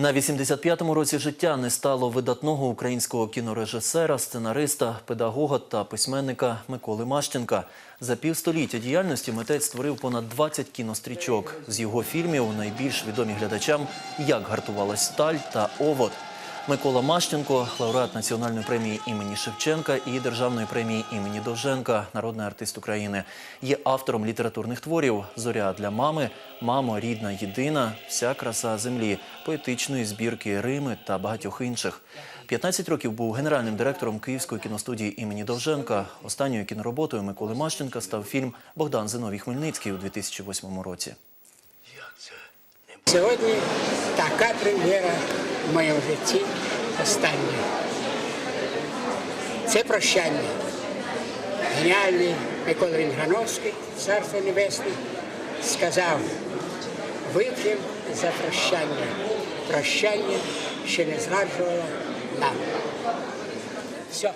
На 85-му році життя не стало видатного українського кінорежисера, сценариста, педагога та письменника Миколи Мащенка. За півстоліття діяльності митець створив понад 20 кінострічок. З його фільмів найбільш відомі глядачам «Як гартувалась сталь» та «Овод». Микола Мащенко, лауреат національної премії імені Шевченка і державної премії імені Довженка, народний артист України, є автором літературних творів Зоря для мами, Мамо, рідна, єдина, Вся краса землі, поетичної збірки Рими та багатьох інших. 15 років був генеральним директором Київської кіностудії імені Довженка. Останньою кінороботою Миколи Мащенка став фільм Богдан Зиновій Хмельницький у 2008 році. Сьогодні така прем'єра в моєму житті остання. Це прощання. Геніальний Микола Вінгановський, царство небесне, сказав, вип'єм за прощання. Прощання ще не зраджувало нам. Все.